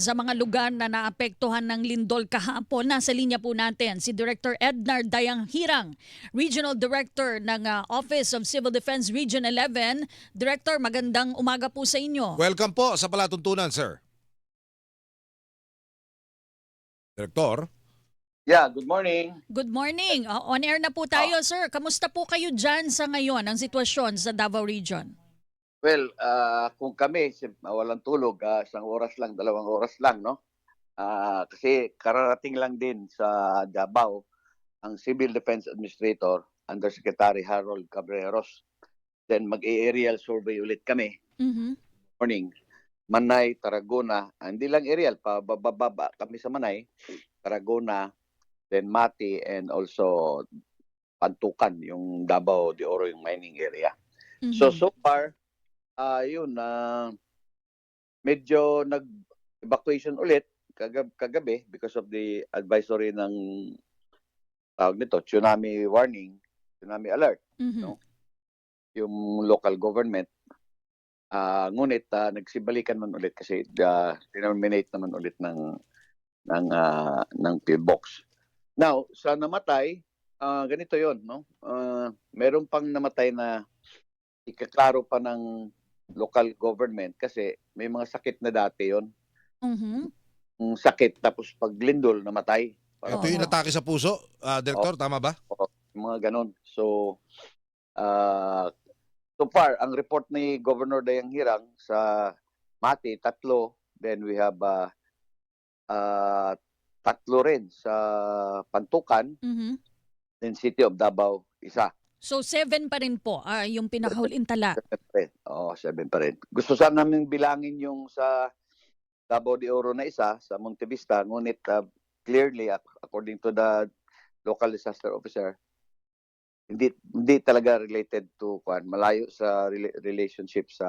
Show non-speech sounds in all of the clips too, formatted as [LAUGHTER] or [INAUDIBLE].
sa mga lugar na naapektuhan ng lindol kahapon. Nasa linya po natin si Director Ednar Dayang Hirang, Regional Director ng ah, Office of Civil Defense Region 11. Director, magandang umaga po sa inyo. Welcome po sa palatuntunan, sir. Direktor, Yeah, good morning. Good morning. On air na po tayo, sir. Kamusta po kayo dyan sa ngayon, ang sitwasyon sa Davao Region? Well, ah, kung kami ah, walang tulog, ah, isang oras lang, dalawang oras lang, no? Ah, kasi kararating lang din sa Davao ang Civil Defense Administrator, Undersecretary Harold Cabreros. Then mag-aerial survey ulit kami Mhm. morning. Manay, Tarragona, ah, hindi lang aerial, pababa kami sa Manay, Tarragona, then Mati, and also Pantukan, yung Davao de Oro, yung mining area. Mhm. So so far ah yun na medyo nag-evacuation ulit kagab kagabi because of the advisory ng tawag nito tsunami warning, tsunami alert Mhm. no? yung local government. Ah ngunit ah, nagsibalikan man ulit kasi uh, denominate naman ulit ng ng ah, ng pillbox. Now, sa namatay, ah, ganito 'yon, no? Ah, meron pang namatay na ikaklaro pa ng local government kasi may mga sakit na dati yon Mhm. Yung sakit tapos pag lindol namatay ito Oo. yung atake sa puso, ah, Direktor, tama ba? Mga ganon so ah so far ang report ni Governor Dayang Hirang sa Mati tatlo then we have ah ah, tatlo rin sa Pantukan Mhm. then City of Davao isa So seven pa rin po ah, yung pinahuling tala. Oo, seven pa rin. Gusto sana namin bilangin yung sa Davao de Oro na isa, sa Monte Vista, ngunit uh, clearly, ac- according to the local disaster officer, hindi hindi talaga related to kwan malayo sa rela- relationship sa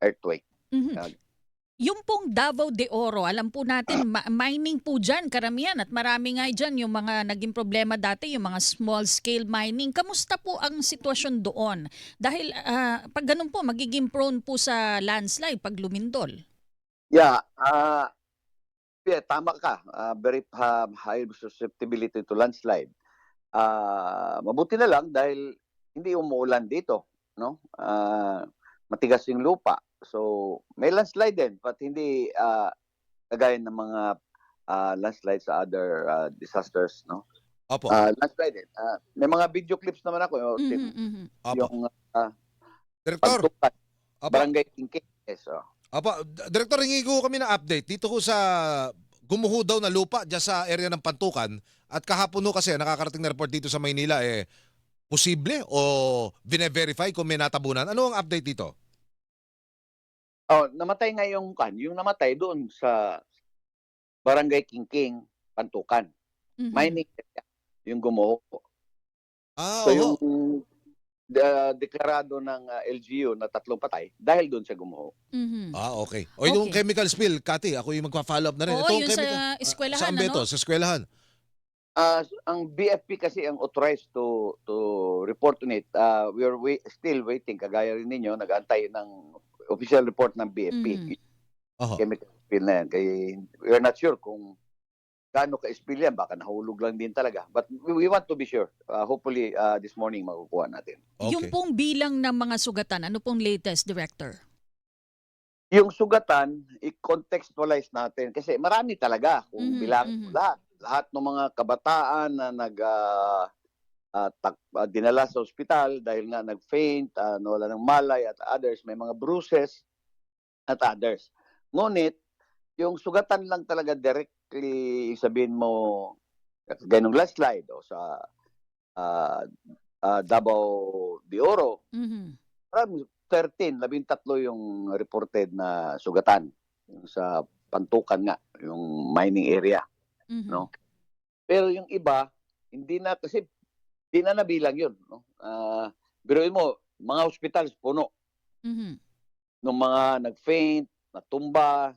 earthquake. Mhm. Yan. Yung pong Davao de Oro, alam po natin, mining po dyan, karamihan. At marami nga dyan yung mga naging problema dati, yung mga small scale mining. Kamusta po ang sitwasyon doon? Dahil ah, pag ganun po, magiging prone po sa landslide pag lumindol. Yeah, ah yeah, tama ka. Ah, very high susceptibility to landslide. Ah, mabuti na lang dahil hindi umuulan dito, no? Ah, matigas yung lupa. So, may landslide din, but hindi ah, kagaya ng mga ah, landslide sa other ah, disasters, no? Opo, Ah, landslide din. Ah, may mga video clips naman ako, yung, Mhm, mhm. opo. yung Direktor, Pantukan, opo, Barangay Tingking. Yes, oh. opo. Direktor, hingi ko kami ng update. Dito ko sa gumuho daw na lupa dyan sa area ng Pantukan at kahapon ho kasi nakakarating na report dito sa Maynila eh posible o bine-verify kung may natabunan. Ano ang update dito? Oh, namatay nga yung kan, yung namatay doon sa Barangay Kingking, Pantukan. Mhm. Mining area, yung gumuho. Ah, So oo. yung de- deklarado ng uh, LGU na tatlong patay dahil doon sa gumuho. Mhm. Ah, okay. O yung Okay. chemical spill, Kati, ako yung magpa-follow up na rin. Oo, Itong yun chemical- sa eskwelahan, Saan ba ito? ano? Sa eskwelahan. Ah, ang BFP kasi ang authorized to to report on it. Ah, we are wai- still waiting kagaya rin ninyo nag-aantay ng official report ng BFP. Mhm. Oho. Chemical spill na yan. Kaya we are not sure kung gaano ka-spill yan. Baka nahulog lang din talaga. But we, we want to be sure. Ah, hopefully ah, this morning makukuha natin. Yung Okay. pong bilang ng mga sugatan, ano pong latest, Director? yung sugatan, i-contextualize natin kasi marami talaga kung Mhm, bilang mhm. lahat lahat ng mga kabataan na nag ah, ah, tak- ah, dinala sa ospital dahil nga nag-faint, uh, nawala ng malay at others, may mga bruises at others. Ngunit yung sugatan lang talaga directly sabihin mo ganung last slide o sa ah, ah, Davao de Oro, Mhm. Marami, 13, 13 yung reported na sugatan yung sa Pantukan nga, yung mining area. Mhm. No? Pero yung iba, hindi na kasi hindi na nabilang yun. No? Ah, biruin mo, mga hospitals puno Mhm. ng mga nag-faint, natumba,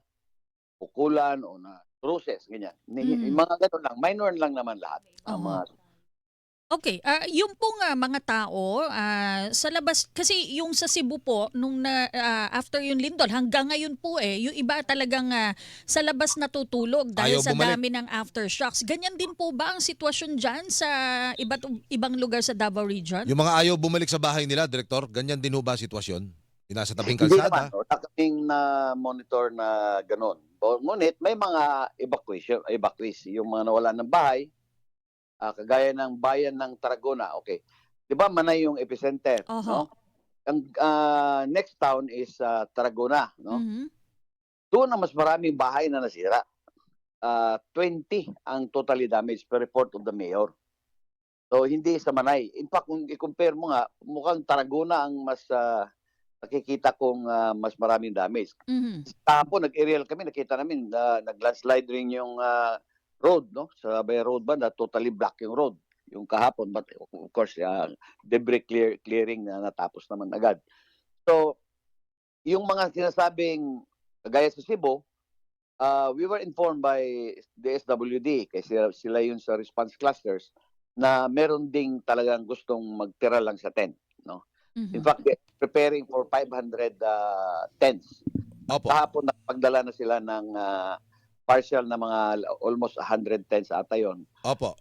pukulan o na bruises, ganyan. Mhm. Yung mga ganun lang, minor lang naman lahat. Ang Oo. mga Okay, ah yung pong ah, mga tao ah, sa labas kasi yung sa Cebu po nung na, ah, after yung lindol hanggang ngayon po eh yung iba talagang ah, sa labas natutulog dahil Ayaw sa bumalik. dami ng aftershocks. Ganyan din po ba ang sitwasyon diyan sa iba't ibang lugar sa Davao region? Yung mga ayaw bumalik sa bahay nila, Direktor, ganyan din ho ba ang sitwasyon? Yung nasa tabing Hindi naman, kalsada? wala kaming na monitor na ganun. Ngunit may mga evacuation, evacuees, yung mga nawala ng bahay, ah, kagaya ng bayan ng Tarragona, okay. 'Di ba Manay yung epicenter, Oho. no? Ang ah, next town is ah, Tarragona, no? Mhm. Doon na mas maraming bahay na nasira. Ah, 20 ang totally damaged per report of the mayor. So hindi sa Manay. In fact, kung i-compare mo nga, mukhang Tarragona ang mas ah, nakikita kong ah, mas maraming damage. Mhm. Kahapon nag-aerial kami, nakita namin na nag-landslide rin yung ah, road, no? Sa Bay Road ba na totally black yung road yung kahapon but of course ah, debris clear clearing na natapos naman agad. So yung mga sinasabing gaya sa Cebu, uh, we were informed by the SWD kasi sila, sila yun sa response clusters na meron ding talagang gustong magtira lang sa tent. Mhm. In fact, they're preparing for 500 uh, tents Opo. kahapon nakapagdala na sila ng ah, partial na mga almost 100 tents ata yon, Opo.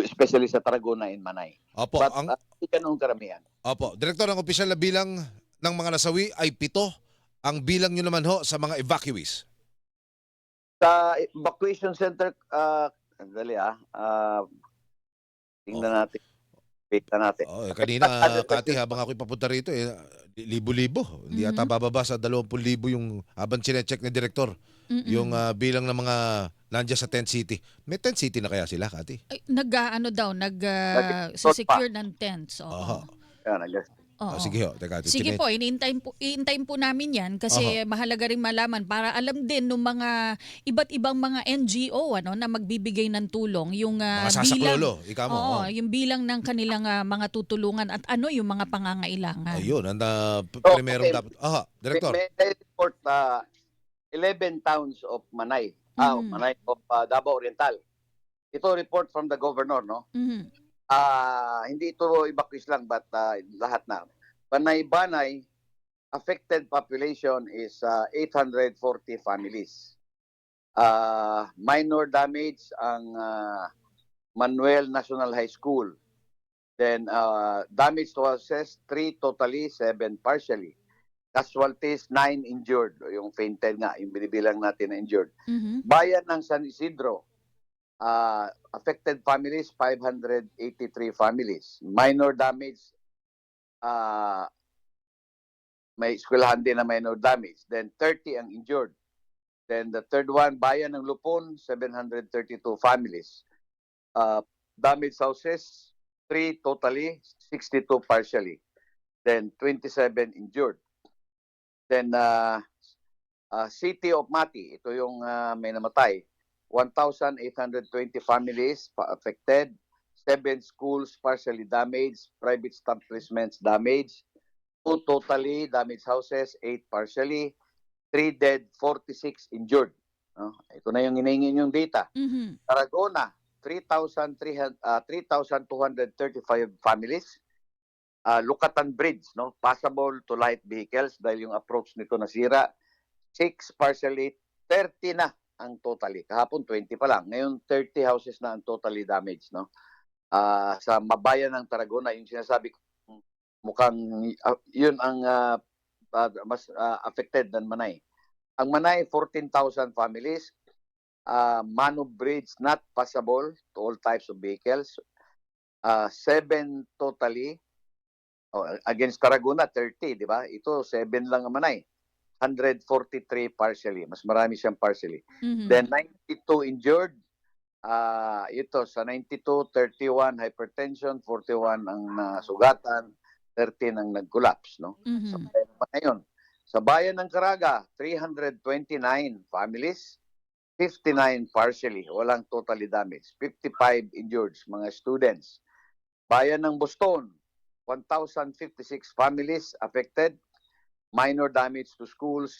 especially sa Tarragona and Manay. Opo. But Ang, hindi ganun karamihan. opo. Direktor, ang opisyal na bilang ng mga nasawi ay pito. Ang bilang nyo naman ho sa mga evacuees. Sa evacuation center, uh, dali ah, ah, tingnan Oh. natin. Wait na natin. Oh, kanina, uh, [LAUGHS] Kati, habang ako'y papunta rito, eh, libo-libo. Hindi Mhm. ata bababa sa 20,000 yung habang chinecheck ni Direktor. Mhm. Yung ah, bilang ng mga nandiyan sa Tent City. May Tent City na kaya sila, Kati? Ay, nag ah, ano daw nag ah, Nag-resort secure ng tents. Oo. Aha. Yan, I guess. Oo. Oh, sige ho, teka. Sige Chine- po, iniintayin po, iintayin po namin yan kasi mahalaga rin malaman para alam din ng mga iba't ibang mga NGO ano na magbibigay ng tulong yung ah, Mga bilang sasaklolo, ikaw mo. Oo, oh. yung bilang ng kanilang ah, mga tutulungan at ano yung mga pangangailangan. Ayun, ang uh, Oh, primerong okay. dapat. Aha, Direktor. May, may report uh, 11 towns of Manay. Ah, Mhm. Manay of ah, Davao Oriental. Ito report from the governor, no? Mhm. Ah, hindi ito evacuees lang but ah, lahat na. Banay-banay affected population is ah, 840 families. Ah, minor damage ang ah, Manuel National High School. Then ah, damage to houses 3 totally, 7 partially. Casualties 9 injured. Yung fainted nga, yung binibilang natin na injured. Mhm. Bayan ng San Isidro, uh, affected families, 583 families. Minor damage, uh, may eskwelahan din na minor damage. Then 30 ang injured. Then the third one, Bayan ng Lupon, 732 families. Uh, damaged houses, 3 totally, 62 partially. Then 27 injured. Then uh, uh, City of Mati, ito yung uh, may namatay. 1,820 families affected, 7 schools partially damaged, private establishments damaged, 2 totally damaged houses, 8 partially, 3 dead, 46 injured. No? Ito na yung hinihingi yung data. Mhm. Tarragona, 3,300 ah, 3,235 families. Uh, Lukatan Bridge, no? Passable to light vehicles dahil yung approach nito nasira. 6 partially, 30 na ang totally. Kahapon 20 pa lang. Ngayon 30 houses na ang totally damaged, no? Ah, sa mabayan ng Tarragona, yung sinasabi ko mukhang ah, yun ang ah, ah, mas ah, affected than Manay. Ang Manay 14,000 families, uh, Mano Bridge not passable to all types of vehicles. Uh, seven totally. Oh, against Tarragona, 30, di ba? Ito, seven lang naman ay. 143 partially. Mas marami siyang partially. Mhm. Then 92 injured. Ah, ito sa 92, 31 hypertension, 41 ang nasugatan, 13 ang nag-collapse, no? Sa Mhm. bayan pa ngayon. Sa bayan ng Caraga, 329 families, 59 partially, walang totally damaged, 55 injured, mga students. Bayan ng Boston, 1,056 families affected, minor damage to schools,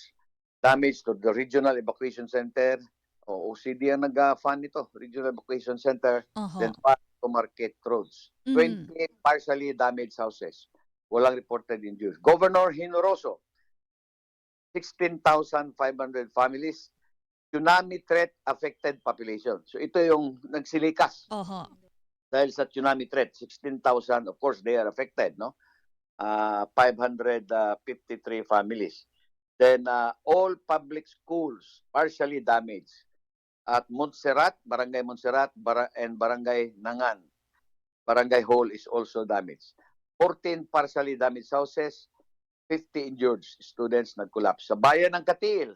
damage to the Regional Evacuation Center, o OCD ang nag-fund nito, Regional Evacuation Center, Oho. then five to market roads. Mhm. 20 partially damaged houses. Walang reported injuries. Governor Hinoroso, 16,500 families, tsunami threat affected population. So ito yung nagsilikas Oho. Dahil sa tsunami threat. 16,000, of course, they are affected, no? Uh, 553 families. Then uh, all public schools partially damaged. At Montserrat, Barangay Montserrat, Bara- and Barangay Nangan. Barangay Hall is also damaged. 14 partially damaged houses, 50 injured students nag-collapse. Sa bayan ng Katil,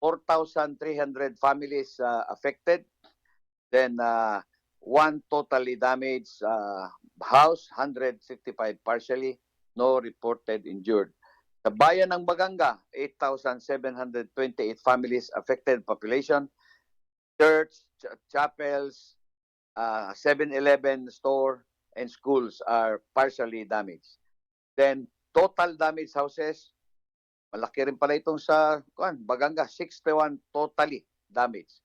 4,300 families uh, affected. Then uh, one totally damaged uh, house, 165 partially, no reported injured. Sa bayan ng Baganga, 8,728 families affected population. Church, ch- chapels, uh, 7-Eleven store, and schools are partially damaged. Then, total damaged houses, malaki rin pala itong sa kuan, Baganga, 61 totally damaged.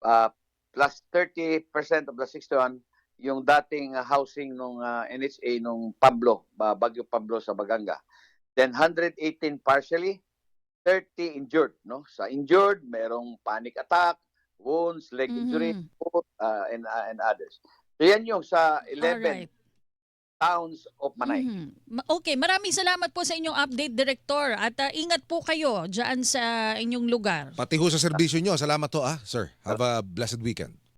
Uh, plus 30% of the 61 yung dating uh, housing nung uh, NHA nung Pablo, ba- Bagyo Pablo sa Baganga. Then 118 partially, 30 injured, no? Sa injured, merong panic attack, wounds, leg injury, Mhm. foot, uh, and uh, and others. So yan yung sa 11 Alright. Towns of Manay. Mhm. Ma- Okay, maraming salamat po sa inyong update, Director. At ah, ingat po kayo dyan sa inyong lugar. Pati ho sa serbisyo nyo. Salamat to ah, sir. Have a blessed weekend.